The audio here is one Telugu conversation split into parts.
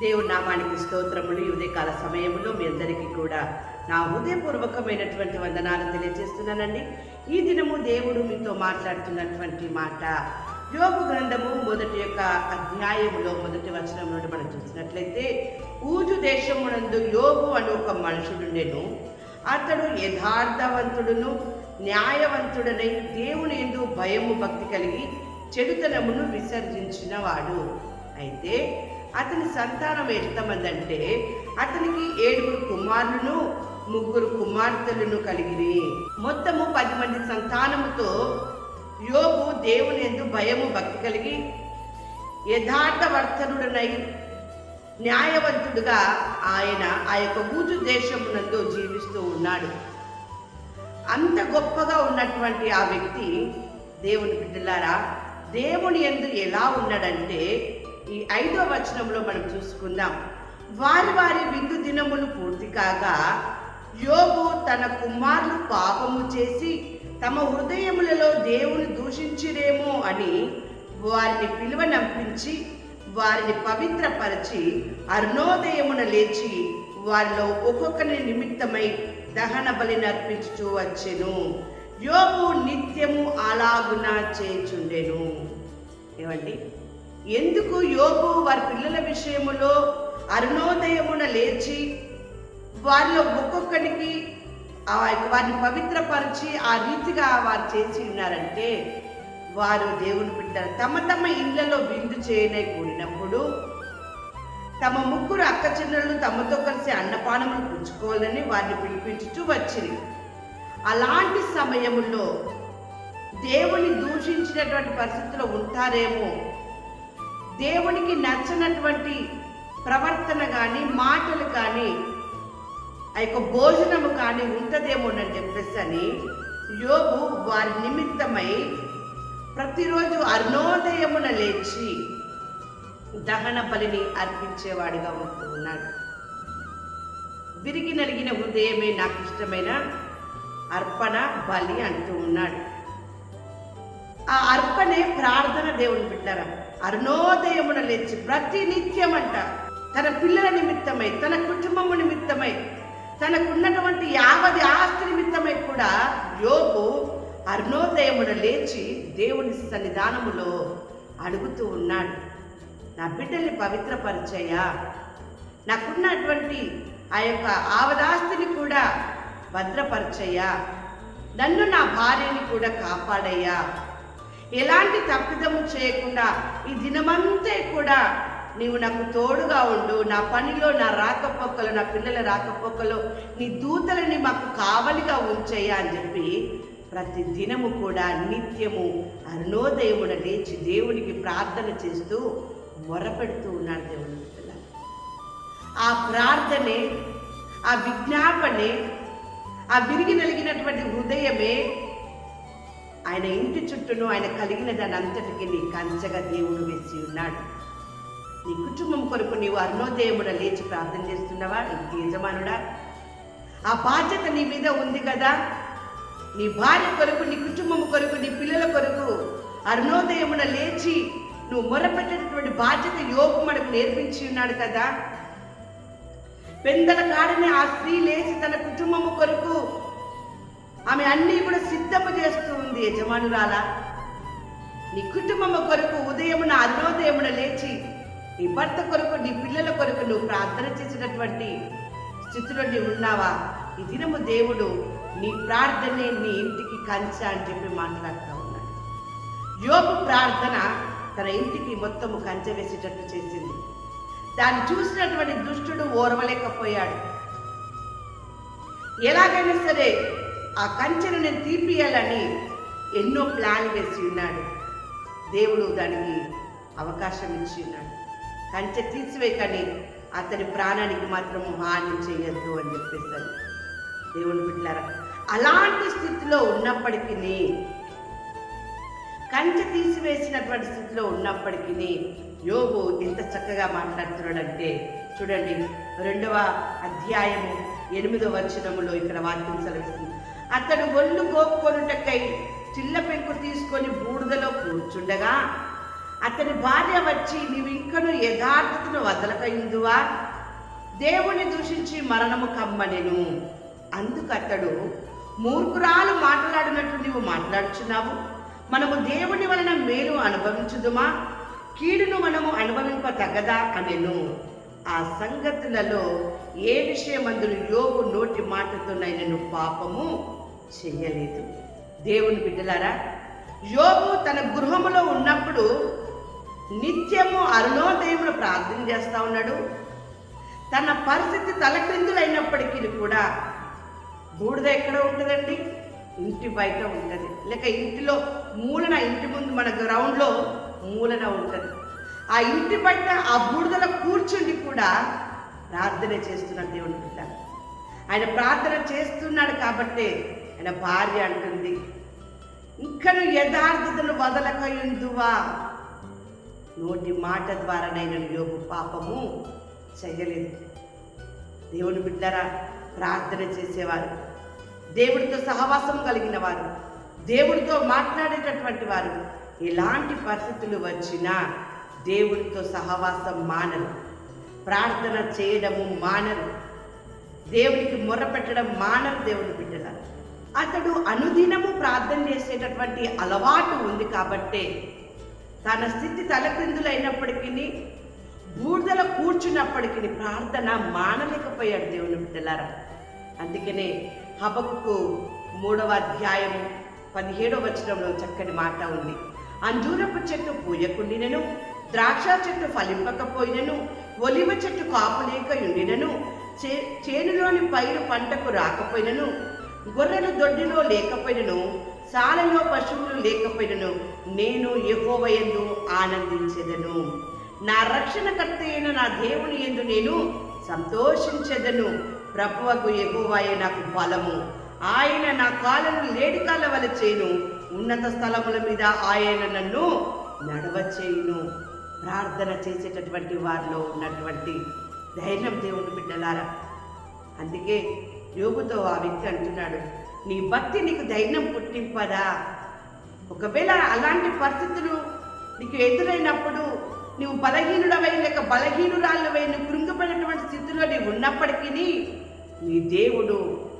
దేవుడి నామానికి స్తోత్రములు. ఉదయకాల సమయంలో మీ అందరికీ కూడా నా హృదయపూర్వకమైనటువంటి వందనాలు తెలియజేస్తున్నానండి. ఈ దినము దేవుడు మీతో మాట్లాడుతున్నటువంటి మాట యోగు గ్రంథము మొదటి యొక్క అధ్యాయములో మొదటి వచనం నుండి మనం చూసినట్లయితే ఊజు దేశమునందు యోగు అని ఒక మనుషుడుండెను. అతడు యథార్థవంతుడును న్యాయవంతుడనై దేవుని ఎందు భయము భక్తి కలిగి చెడుతనమును విసర్జించినవాడు. అయితే అతని సంతానం ఎంతమందంటే అతనికి ఏడుగురు కుమారులను ముగ్గురు కుమార్తెలను కలిగిరి. మొత్తము పది మంది సంతానముతో యోగు దేవుని ఎందు భయము భక్తి కలిగి యథార్థవర్తనుడనై న్యాయవంతుడుగా ఆయన ఆ యొక్క ఊజు దేశమునందు జీవిస్తూ ఉన్నాడు. అంత గొప్పగా ఉన్నటువంటి ఆ వ్యక్తి దేవుని బిడ్డలారా దేవుని ఎందు ఎలా ఉన్నాడంటే ఈ ఐదో వచనంలో మనం చూసుకుందాం. వారి వారి విందు దినములు పూర్తి కాగా యోగు తన కుమారులు పాపము చేసి తమ హృదయములలో దేవుని దూషించిరేమో అని వారిని పిలువనంపించి వారిని పవిత్రపరిచి అరుణోదయమున లేచి వారిలో ఒక్కొక్కరి నిమిత్తమై దహన బలి నర్పించుచూ వచ్చెను. యోగు నిత్యము అలాగున చేచుండెను ఏమండి? ఎందుకు యోగు వారి పిల్లల విషయములో అరుణోదయమున లేచి వారిలో ఒక్కొక్కడికి ఆ వారిని పవిత్రపరిచి ఆ రీతిగా వారు చేసి ఉన్నారంటే వారు దేవుని బిడ్డలు తమ తమ ఇళ్ళలో విందు చేయనే కూడినప్పుడు తమ ముగ్గురు అక్క చెల్లెళ్ళు తమతో కలిసి అన్నపానములు పుచ్చుకోవాలని వారిని పిలిపించుతూ వచ్చింది అలాంటి సమయంలో దేవుని దూషించినటువంటి పరిస్థితిలో ఉంటారేమో? దేవునికి నచ్చనటువంటి ప్రవర్తన కానీ మాటలు కానీ ఆ యొక్క భోజనము కానీ ఉంటుందేమోనని చెప్పేసి అని యోగు వారి నిమిత్తమై ప్రతిరోజు అరుణోదయమున లేచి దహన బలిని అర్పించేవాడిగా ఉంటూ ఉన్నాడు విరిగి నలిగిన హృదయమే నాకు ఇష్టమైన అర్పణ బలి అంటూ ఉన్నాడు. ఆ అర్పణే ప్రార్థన దేవుని బిడ్డరా. అరుణోదయమున లేచి ప్రతి నిత్యం అంట. తన పిల్లల నిమిత్తమై తన కుటుంబము నిమిత్తమై తనకున్నటువంటి యావది ఆస్తి నిమిత్తమై కూడా యోగు అరుణోదయమున లేచి దేవుని సన్నిధానములో అడుగుతూ ఉన్నాడు. నా బిడ్డల్ని పవిత్రపరిచయ్యా నాకున్నటువంటి ఆ యొక్క ఆవదాస్తిని కూడా భద్రపరచయ్యా. నన్ను నా భార్యని కూడా కాపాడయ్యా. ఎలాంటి తప్పిదము చేయకుండా ఈ దినమంతా కూడా నీవు నాకు తోడుగా ఉండు. నా పనిలో నా రాకపోకలు నా పిల్లల రాకపోకలు నీ దూతలని మాకు కావలిగా ఉంచయ్యా అని చెప్పి ప్రతి దినము కూడా నిత్యము అరుణోదయమున లేచి దేవునికి ప్రార్థన చేస్తూ మొరపెడుతూ ఉన్నాడు దేవుని ఆ ప్రార్థనే ఆ విజ్ఞాపనే ఆ విరిగి నలిగినటువంటి హృదయమే ఆయన ఇంటి చుట్టూను ఆయన కలిగిన దాని అంతటికి నీ కంచగా దేవుడు వేసి ఉన్నాడు. నీ కుటుంబం కొరకు నీవు అరుణోదయముడ లేచి ప్రార్థన చేస్తున్నావా? నీకు యజమానుడా ఆ బాధ్యత నీ మీద ఉంది కదా. నీ భార్య కొరకు నీ కుటుంబం కొరకు నీ పిల్లల కొరకు అరుణోదయమున లేచి నువ్వు మొరపెట్టినటువంటి బాధ్యత యోగు మనకు నేర్పించి ఉన్నాడు కదా. పెందల కాడిని ఆ స్త్రీ లేచి తన కుటుంబము కొరకు ఆమె అన్నీ కూడా సిద్ధము చేస్తూ ఉంది యజమానురాలా. నీ కుటుంబము కొరకు ఉదయమున అరుణోదయమున లేచి నీ భర్త కొరకు నీ పిల్లల కొరకు నువ్వు ప్రార్థన చేసినటువంటి స్థితిలో నీవు ఉన్నావా? ఈ దినము దేవుడు నీ ప్రార్థనే నీ ఇంటికి కంచ అని చెప్పి మాట్లాడుతూ ఉన్నాడు. యోగు ప్రార్థన తన ఇంటికి మొత్తము కంచె వేసేటట్టు చేసింది. దాన్ని చూసినటువంటి దుష్టుడు ఓర్వలేకపోయాడు. ఎలాగైనా సరే ఆ కంచెను నేను తీపియాలని ఎన్నో ప్లాన్ వేసి ఉన్నాడు. దేవుడు దానికి అవకాశం ఇచ్చి ఉన్నాడు. కంచె తీసివేయకని అతని ప్రాణానికి మాత్రం హాని చేయొద్దు అని చెప్పేశాడు. దేవుని బిడ్డారా అలాంటి స్థితిలో ఉన్నప్పటికీ కంచె తీసివేసినటువంటి స్థితిలో ఉన్నప్పటికీ యోగు ఎంత చక్కగా మాట్లాడుతున్నాడంటే చూడండి రెండవ అధ్యాయము ఎనిమిదవ వచనములో ఇక్కడ వాక్యం సెలవిస్తుంది. అతడు ఒళ్ళు గోపుకొనుటకై చిల్ల పెంకు తీసుకొని బూడిదలో కూర్చుండగా అతని భార్య వచ్చి నీవు ఇంకను యథార్థతను వదలకయిందువా? దేవుని దూషించి మరణము కమ్మనెను. అందుకు అతడు మూర్ఖురాలు మాట్లాడినట్టు నీవు మాట్లాడుచున్నావు? మనము దేవుని వలన మేలు అనుభవించుదుమా? కీడును మనము అనుభవింప తగదా అనెను ఆ సంగతులలో ఏ విషయమందును యోగు నోటి మాటతోనైనను పాపము చెయ్యలేదు దేవుని బిడ్డలారా యోగు తన గృహములో ఉన్నప్పుడు నిత్యము అరుణోదయమును ప్రార్థన చేస్తూ ఉన్నాడు. తన పరిస్థితి తలక్రిందులైనప్పటికీ కూడా బూడిద ఎక్కడ ఉంటుందండి? ఇంటి బయట ఉంటుంది. లేక ఇంటిలో మూలన ఇంటి ముందు మన గ్రౌండ్లో మూలన ఉంటుంది. ఆ ఇంటి బయట ఆ బూడిదల కూర్చుండి కూడా ప్రార్థన చేస్తున్నాడు దేవుని బిడ్డ. ఆయన ప్రార్థన చేస్తున్నాడు కాబట్టే ఆయన భార్య అంటుంది ఇంకను యథార్థతను వదలకయుందువా? నోటి మాట ద్వారా నేను యోగు పాపము చేయలేదు. దేవుని బిడ్డరా ప్రార్థన చేసేవారు. దేవుడితో సహవాసం కలిగిన వారు. దేవుడితో మాట్లాడేటటువంటి వారు. ఎలాంటి పరిస్థితులు వచ్చినా దేవుడితో సహవాసం మానరు. ప్రార్థన చేయడము మానరు. దేవునికి మొరపెట్టడం మానరు దేవుని బిడ్డల. అతడు అనుదినము ప్రార్థన చేసేటటువంటి అలవాటు ఉంది కాబట్టే తన స్థితి తలక్రిందులైనప్పటికీ బూడిదల కూర్చున్నప్పటికీ ప్రార్థన మానలేకపోయాడు దేవుని బిడ్డలారా. అందుకనే హబక్కు మూడవ అధ్యాయము పదిహేడవ వచనంలో చక్కని మాట ఉంది. అంజూరపు చెట్టు పూయకుండినను ద్రాక్ష చెట్టు ఫలింపకపోయినను ఒలివ చెట్టు కాపులేక ఉండినను చే చేనులోని పైరు పంటకు రాకపోయినను గొర్రెలు దొడ్డిలో లేకపోయినను సాలలో పశువులు లేకపోయినను నేను యెహోవయందు ఆనందించెదను. నా రక్షణకర్త అయిన నా దేవుని ఎందు నేను సంతోషించెదను. ప్రభువకు యెహోవాయే నాకు బలము. ఆయన నా కాలను లేడి కాళ్ళ వల చేయును ఉన్నత స్థలముల మీద ఆయన నన్ను నడవచేయును. ప్రార్థన చేసేటటువంటి వారిలో ఉన్నటువంటి ధైర్యం దేవుని బిడ్డలారా. అందుకే యోగుతో ఆ వ్యక్తి అంటున్నాడు నీ భక్తి నీకు ధైర్యం పుట్టింపదా? ఒకవేళ అలాంటి పరిస్థితులు నీకు ఎదురైనప్పుడు నువ్వు బలహీనుడవై లేక బలహీనురాళ్ళవై నువ్వు కృంగిపోయినటువంటి స్థితిలో నీవు ఉన్నప్పటికీ నీ దేవుడు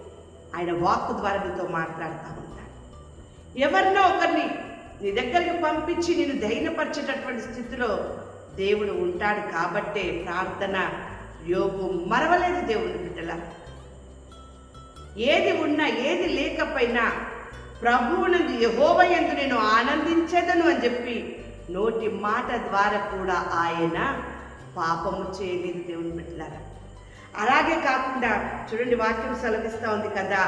ఆయన వాక్కు ద్వారా నీతో మాట్లాడుతూ ఉంటాడు. ఎవరినో ఒకరిని నీ దగ్గరికి పంపించి నేను ధైర్యపరిచేటటువంటి స్థితిలో దేవుడు ఉంటాడు కాబట్టే ప్రార్థన యోగు మరవలేదు దేవుని బిడ్డల. ఏది ఉన్నా ఏది లేకపోయినా ప్రభువునందు యహోవయందు నేను ఆనందించేదను అని చెప్పి నోటి మాట ద్వారా కూడా ఆయన పాపము చేయలేదు దేవుని బిడ్డలారా. అలాగే కాకుండా చూడండి వాక్యం సెలవిస్తూ ఉంది కదా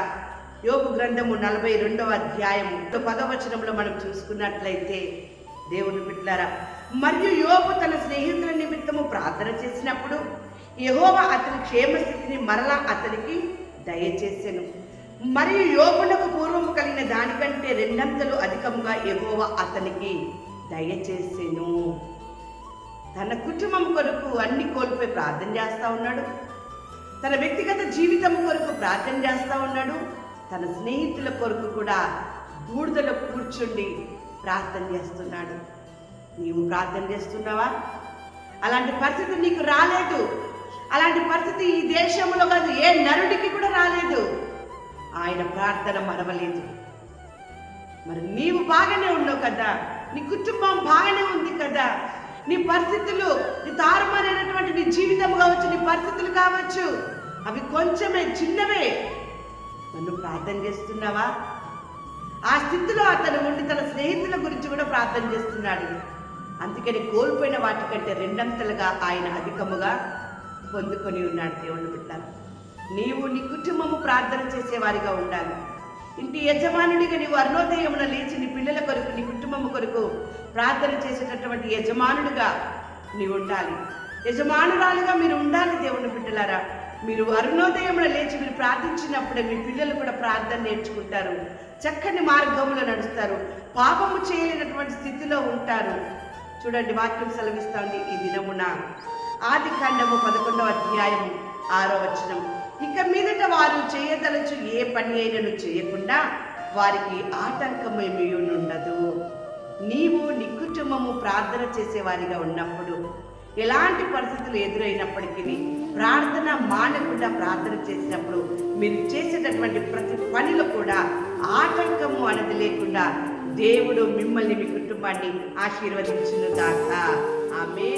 యోగు గ్రంథము నలభై రెండవ అధ్యాయం పదవచనంలో మనం చూసుకున్నట్లయితే దేవుని బిడ్డారా మరియు యోగు తన స్నేహితుల నిమిత్తము ప్రార్థన చేసినప్పుడు యహోవ అతని క్షేమస్థితిని మరలా అతనికి దయచేసెను. మరియు యోగునకు పూర్వము కలిగిన దానికంటే రెండంతలు అధికముగా యహోవ అతనికి దయచేసెను. తన కుటుంబం కొరకు అన్ని కోల్పోయి ప్రార్థన చేస్తూ ఉన్నాడు. తన వ్యక్తిగత జీవితం కొరకు ప్రార్థన చేస్తూ ఉన్నాడు. తన స్నేహితుల కొరకు కూడా బూడిదలో కూర్చుండి ప్రార్థన చేస్తున్నాడు. నీవు ప్రార్థన చేస్తున్నావా? అలాంటి పరిస్థితి నీకు రాలేదు. అలాంటి పరిస్థితి ఈ దేశంలో కాదు ఏ నరుడికి కూడా రాలేదు. ఆయన ప్రార్థన మరవలేదు. మరి నీవు బాగానే ఉన్నావు కదా? నీ కుటుంబం బాగానే ఉంది కదా? నీ పరిస్థితులు నీ తారుమారైనటువంటి నీ జీవితం కావచ్చు నీ పరిస్థితులు కావచ్చు అవి కొంచెమే చిన్నవే. నన్ను ప్రార్థన చేస్తున్నావా? ఆ స్థితిలో అతను ఉండి తన స్నేహితుల గురించి కూడా ప్రార్థన చేస్తున్నాడు. అందుకని కోల్పోయిన వాటికంటే రెండంతలుగా ఆయన అధికముగా పొందుకొని ఉన్నాడు దేవుని బిడ్డ నీవు నీ కుటుంబము ప్రార్థన చేసేవారిగా ఉండాలి. ఇంటి యజమానుడిగా నీవు అరుణోదయమున లేచి నీ పిల్లల కొరకు నీ కుటుంబం కొరకు ప్రార్థన చేసేటటువంటి యజమానుడిగా నీవు ఉండాలి. యజమానురాలుగా మీరు ఉండాలి దేవుని బిడ్డలారా. మీరు అరుణోదయమున లేచి మీరు ప్రార్థించినప్పుడే మీ పిల్లలు కూడా ప్రార్థన నేర్చుకుంటారు. చక్కని మార్గంలో నడుస్తారు. పాపము చేయలేనటువంటి స్థితిలో ఉంటారు. చూడండి వాక్యం సెలవిస్తోంది ఈ దినమున. ఆది కాండము పదకొండవ అధ్యాయం ఆరో వచనం. ఇక మీదట వారు చేయదలచు ఏ పని అయినను చేయకుండా వారికి ఆటంకమేమీ ఉండదు. నీవు నీ కుటుంబము ప్రార్థన చేసేవారిగా ఉన్నప్పుడు ఎలాంటి పరిస్థితులు ఎదురైనప్పటికీ ప్రార్థన మానకుండా ప్రార్థన చేసినప్పుడు మీరు చేసేటటువంటి ప్రతి పనిలో కూడా ఆటంకము అనేది లేకుండా దేవుడు మిమ్మల్ని మీ కుటుంబాన్ని ఆశీర్వదించును దాకా ఆమె